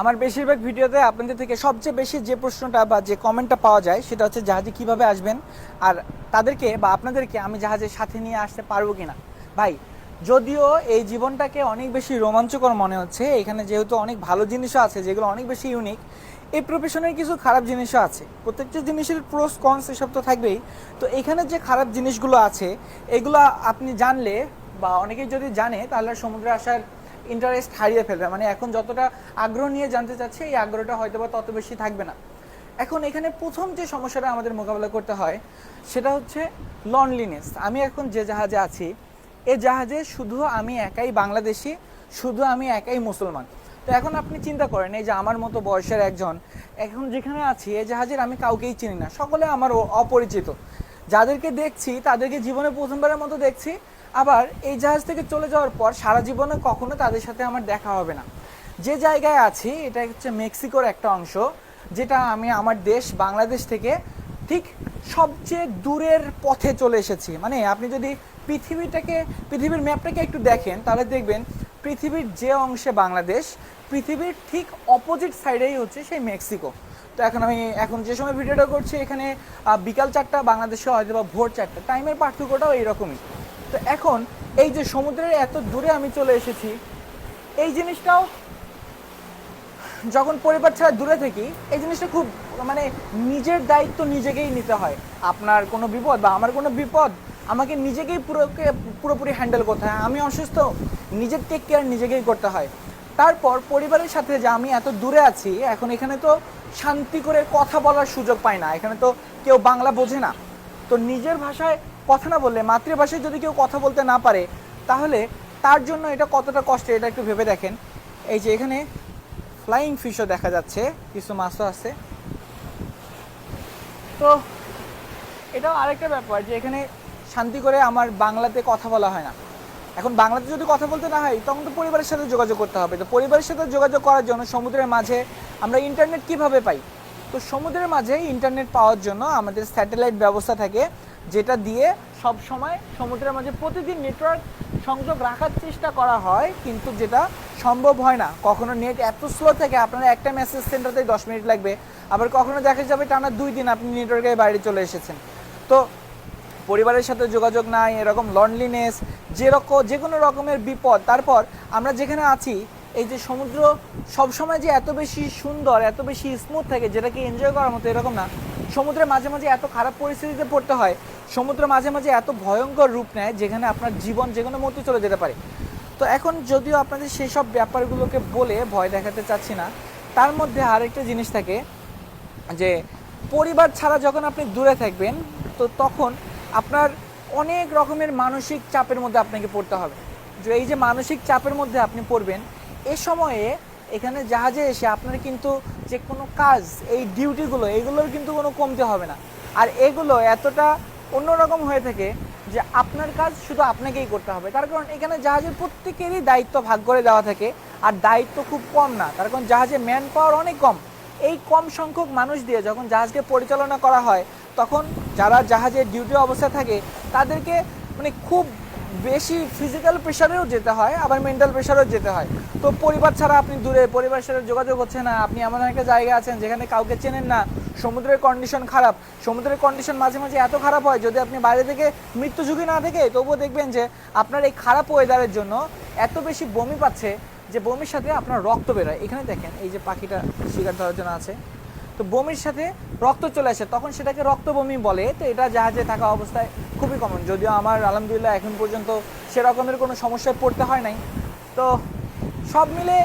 আমার বেশিরভাগ ভিডিওতে আপনাদের থেকে সবচেয়ে বেশি যে প্রশ্নটা বা যে কমেন্টটা পাওয়া যায়, সেটা হচ্ছে জাহাজে কীভাবে আসবেন? আর তাদেরকে বা আপনাদেরকে আমি জাহাজের সাথে নিয়ে আসতে পারব কিনা? ভাই, যদিও এই জীবনটাকে অনেক বেশি রোমাঞ্চকর মনে হচ্ছে, এখানে যেহেতু অনেক ভালো জিনিসও আছে, যেগুলো অনেক বেশি ইউনিক এই প্রফেশনের কিছু খারাপ জিনিসও আছে। প্রত্যেকটা জিনিসের প্রোস কনস এসব তো থাকবেই। তো এখানে যে খারাপ জিনিসগুলো আছে, এগুলো আপনি জানলে বা অনেকেই যদি জানে, তাহলে সমুদ্রে আসার ইন্টারেস্ট হারিয়ে ফেলবে। মানে এখন যতটা আগ্রহ নিয়ে জানতে চাচ্ছে, এই আগ্রহটা হয়তো বা তত বেশি থাকবে না। এখন এখানে প্রথম যে সমস্যাটা আমাদের মোকাবেলা করতে হয়, সেটা হচ্ছে লনলিনেস আমি এখন যে জাহাজে আছি, এ জাহাজে শুধু আমি একাই বাংলাদেশি, শুধু আমি একাই মুসলমান। তো এখন আপনি চিন্তা করেন, এই যে আমার মতো বয়সের একজন, এখন যেখানে আছি এই জাহাজের আমি কাউকেই চিনি না। সকলে আমার অপরিচিত। যাদেরকে দেখছি, তাদেরকে জীবনে প্রথমবারের মতো দেখছি আবার এই জাহাজ থেকে চলে যাওয়ার পর সারা জীবনে কখনো তাদের সাথে আমার দেখা হবে না। যে জায়গায় আছি, এটা হচ্ছে মেক্সিকোর একটা অংশ, যেটা আমি আমার দেশ, বাংলাদেশ থেকে ঠিক সবচেয়ে দূরের পথে চলে এসেছি। মানে আপনি যদি পৃথিবীটাকে, পৃথিবীর ম্যাপটাকে একটু দেখেন, তাহলে দেখবেন পৃথিবীর যে অংশে বাংলাদেশ, পৃথিবীর ঠিক অপোজিট সাইডেই হচ্ছে সেই মেক্সিকো। তো এখন আমি এখন যে সময় ভিডিওটা করছি, এখানে বিকাল চারটা, বাংলাদেশে হয়তো বা ভোর চারটা। টাইমের পার্থক্যটাও এইরকমই। তো এখন এই যে সমুদ্রের এত দূরে আমি চলে এসেছি, এই জিনিসটাও যখন পরিবার ছাড়া দূরে থাকি, এই জিনিসটা খুব মানে নিজের দায়িত্ব নিজেকেই নিতে হয়। আপনার কোনো বিপদ বা আমার কোনো বিপদ, আমাকে নিজেকেই পুরো পুরোপুরি হ্যান্ডেল করতে হয়। আমি অসুস্থ, নিজের টেক কেয়ার নিজেকেই করতে হয়। তারপর পরিবারের সাথে যে আমি এত দূরে আছি, এখন এখানে তো শান্তি করে কথা বলার সুযোগ পাই না। এখানে তো কেউ বাংলা বোঝে না। তো নিজের ভাষায় কথা না বললে, মাতৃভাষায় যদি কেউ কথা বলতে না পারে, তাহলে তার জন্য এটা কতটা কষ্টের এটা একটু ভেবে দেখেন। এই যে এখানে ফ্লাইং ফিশও দেখা যাচ্ছে, কিছু মাছও আছে। তো এটাও আরেকটা ব্যাপার যে এখানে শান্তি করে আমার বাংলাতে কথা বলা হয় না। এখন বাংলাতে যদি কথা বলতে না হয়, তখন তো পরিবারের সাথে যোগাযোগ করতে হবে। তো পরিবারের সাথে যোগাযোগ করার জন্য সমুদ্রের মাঝে আমরা ইন্টারনেট কীভাবে পাই? তো সমুদ্রের মাঝে ইন্টারনেট পাওয়ার জন্য আমাদের স্যাটেলাইট ব্যবস্থা থাকে, যেটা দিয়ে সব সময় সমুদ্রের মাঝে প্রতিদিন নেটওয়ার্ক সংযোগ রাখার চেষ্টা করা হয়, কিন্তু যেটা সম্ভব হয় না। কখনো নেট এত স্লো থাকে, আপনার একটা মেসেজ সেন্টারতে দশ মিনিট লাগবে। আবার কখনো দেখা যাবে টানা দুই দিন আপনি নেটওয়ার্কের বাইরে চলে এসেছেন। তো পরিবারের সাথে যোগাযোগ নাই, এরকম লনলিনেস যেরকম যে কোনো রকমের বিপদ, তারপর আমরা যেখানে আছি এই যে সমুদ্র সবসময় যে এত বেশি সুন্দর, এত বেশি স্মুথ থাকে, যেটাকে এনজয় করার মতো এরকম না। সমুদ্রে মাঝে মাঝে এত খারাপ পরিস্থিতিতে পড়তে হয় সমুদ্র মাঝে মাঝে এত ভয়ঙ্কর রূপ নেয়, যেখানে আপনার জীবন যে কোনো মুহূর্তে চলে যেতে পারে। তো এখন যদিও আপনাদের সেই সব ব্যাপারগুলোকে বলে ভয় দেখাতে চাচ্ছি না, তার মধ্যে আরেকটা জিনিস থাকে যে, পরিবার ছাড়া যখন আপনি দূরে থাকবেন, তো তখন আপনার অনেক রকমের মানসিক চাপের মধ্যে আপনাকে পড়তে হবে। যে এই যে মানসিক চাপের মধ্যে আপনি পড়বেন এ সময়ে এখানে জাহাজে এসে আপনার কিন্তু যে কোনো কাজ, এই ডিউটিগুলো, এগুলোর কিন্তু কোনো কমতে হবে না। আর এগুলো এতটা অন্যরকম হয়ে থাকে যে আপনার কাজ শুধু আপনাকেই করতে হবে। তার কারণ এখানে জাহাজের প্রত্যেকেরই দায়িত্ব ভাগ করে দেওয়া থাকে আর দায়িত্ব খুব কম না। তার কারণ জাহাজে ম্যান পাওয়ার অনেক কম। এই কম সংখ্যক মানুষ দিয়ে যখন জাহাজকে পরিচালনা করা হয়, তখন যারা জাহাজের ডিউটি অবস্থায় থাকে, তাদেরকে মানে খুব বেশি ফিজিক্যাল প্রেশারেও যেতে হয়, আবার মেন্টাল প্রেশারেও যেতে হয়। তো পরিবার ছাড়া আপনি দূরে, পরিবারের সাথে যোগাযোগ হচ্ছে না, আপনি এমন একটা জায়গা আছেন যেখানে কাউকে চেনেন না, সমুদ্রের কন্ডিশন খারাপ, সমুদ্রের কন্ডিশন মাঝে মাঝে এত খারাপ হয়, যদি আপনি বাইরে থেকে মৃত্যু ঝুঁকি না থেকে তবুও দেখবেন যে আপনার এই খারাপ ওয়েদারের জন্য এত বেশি বমি পাচ্ছে যে বমির সাথে আপনার রক্ত বেরোয়। এখানে দেখেন, এই যে পাখিটা শিকার ধরার জন্য আছে। তো বমির সাথে রক্ত চলে আসে, তখন সেটাকে রক্ত বমি বলে। তো এটা জাহাজে থাকা অবস্থায় খুবই কমন যদিও আমার, আলহামদুলিল্লাহ, এখন পর্যন্ত সেরকমের কোনো সমস্যায় পড়তে হয় নাই। তো সব মিলে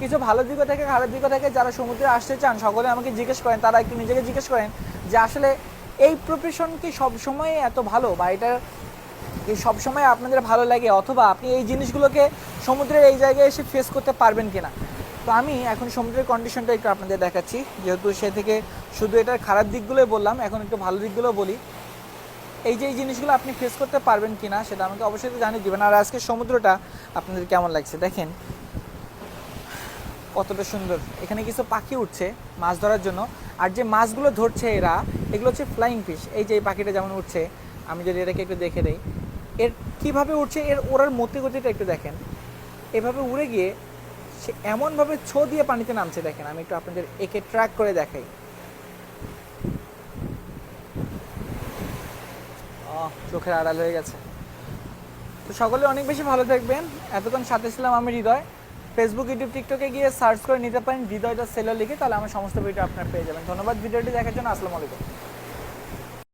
কিছু ভালো দিকও থেকে, খারাপ দিকও থেকে। যারা সমুদ্রে আসতে চান, সকলে আমাকে জিজ্ঞেস করেন, তারা একটু নিজেকে জিজ্ঞেস করেন যে আসলে এই প্রফেশন কি সবসময় এত ভালো? বা এটা কি সবসময় আপনাদের ভালো লাগে? অথবা আপনি এই জিনিসগুলোকে সমুদ্রের এই জায়গায় এসে ফেস করতে পারবেন কিনা? তো আমি এখন সমুদ্রের কন্ডিশনটা একটু আপনাদের দেখাচ্ছি। যেহেতু সে থেকে শুধু এটার খারাপ দিকগুলোই বললাম, এখন একটু ভালো দিকগুলো বলি। এই যে এই জিনিসগুলো আপনি ফেস করতে পারবেন কি না সেটা আমাকে অবশ্যই তো জানিয়ে দিবেন। আর আজকে সমুদ্রটা আপনাদের কেমন লাগছে দেখেন। কতটা সুন্দর। এখানে কিছু পাখি উঠছে মাছ ধরার জন্য। আর যে মাছগুলো ধরছে এরা, এগুলো হচ্ছে ফ্লাইং ফিশ এই যে এই পাখিটা যেমন উঠছে, আমি যদি এটাকে একটু দেখে দেই। এর কীভাবে উঠছে, এর ওরার মতি গতিটা একটু দেখেন। এভাবে উড়ে গিয়ে সে এমনভাবে ছো দিয়ে পানিতে নামছে, দেখেন, আমি একটু আপনাদের একে ট্র্যাক করে দেখাই। চোখের আড়াল হয়ে গেছে। তো সকলে অনেক বেশি ভালো থাকবেন। এতক্ষণ সাথে ছিলাম আমি হৃদয়। ফেসবুক ইউটিউব টিকটকে গিয়ে সার্চ করে নিতে পারেন হৃদয় দ্য সেলার লিখে, তাহলে আমার সমস্ত ভিডিও আপনার পেয়ে যাবেন। ধন্যবাদ ভিডিওটি দেখার জন্য। আসসালামু আলাইকুম।